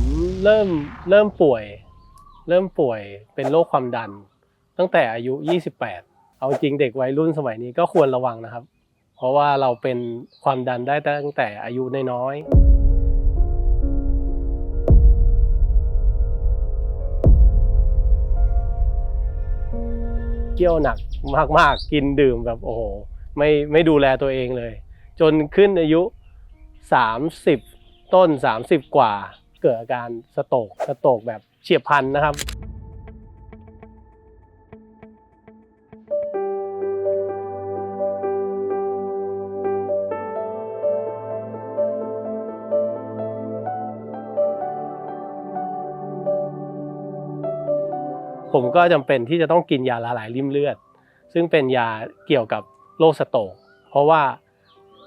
มเริ่มเริ่มป่วย เริ่มป่วยเป็นโรคความดัน ตั้งแต่อายุ 28 เอาจริงเด็กวัยรุ่นสมัยนี้ก็ควรระวังนะครับ เพราะว่าเราเป็นความดันได้ตั้งแต่อายุน้อยๆเกี่ยวหนักมากๆ กินดื่มแบบโอ้โหไม่ไม่ดูแลตัวเองเลย จนขึ้นอายุ 30 ต้น 30 กว่า เกิดอาการสโตรกสโตรกแบบเฉียบพลันนะครับผมก็จำเป็นที่จะต้องกินยาละลายริ่มเลือด ซึ่งเป็นยาเกี่ยวกับโรคสโตรกเพราะว่า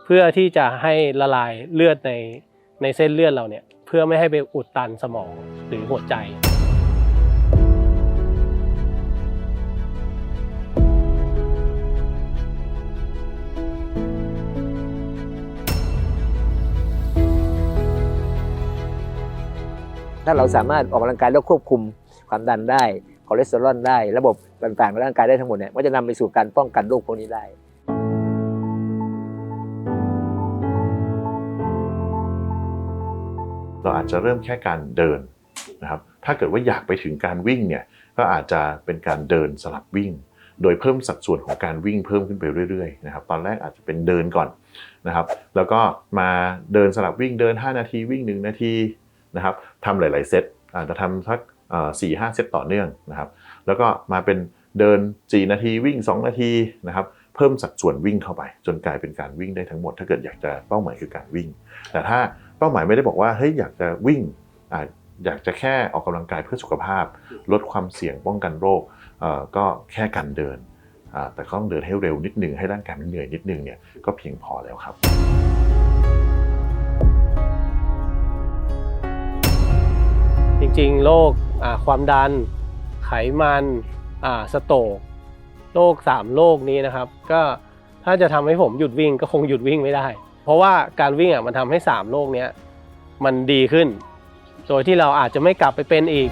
เพื่อที่จะให้ละลายเลือดในในเส้นเลือดเราเนี่ย พื่อไม่ให้ไปอุดตันสมองหรือหัวใจถ้าเราสามารถออกกำลังกายแล้วควบคุมความดันได้คอเลสเตอรอลได้ ระบบต่างๆในร่างกายได้ทั้งหมดเนี่ยมันจะนำไปสู่การป้องกันโรคพวกนี้ได้ เราอาจจะเริ่มแค่การเดินนะครับถ้าเกิดว่าอยากไปถึงการวิ่งเนี่ยก็อาจจะเป็นการเดินสลับวิ่ง โดยเพิ่มสัดส่วนของการวิ่งเพิ่มขึ้นไปเรื่อยๆนะครับตอนแรกอาจจะเป็นเดินก่อนนะครับแล้วก็มาเดินสลับวิ่งเดิน 5 นาทีวิ่ง 1 นาทีนะครับทำหลาย ๆ เซตอาจจะทำสักสี่ห้าเซตต่อเนื่องนะครับแล้วก็มาเป็นเดิน 4 นาทีวิ่ง 2 นาทีนะครับเพิ่มสัดส่วนวิ่งเข้าไป จนกลายเป็นการวิ่งได้ทั้งหมด ถ้าเกิดอยากจะเป้าหมายคือการวิ่ง แต่ถ้า เป้าหมายไม่ได้บอกว่าเฮ้ยอยากจะวิ่งอ่าอยากจะแค่ออกกำลังกายเพื่อสุขภาพ ลดความเสี่ยงป้องกันโรคเอ่อก็แค่การเดินอ่าแต่ก็ต้องเดินให้เร็วนิดนึงให้ร่างกายมันเหนื่อยนิดนึงเนี่ยก็เพียงพอแล้วครับจริงๆ โรคอ่าความดัน ไขมันอ่าสโตรกโรคสามโรคนี้นะครับ ก็ถ้าจะทำให้ผมหยุดวิ่งก็คงหยุดวิ่งไม่ได้ เพราะว่าการวิ่งอะมันทำให้สามโลกเนี้ยมันดีขึ้น โดยที่เราอาจจะไม่กลับไปเป็นอีก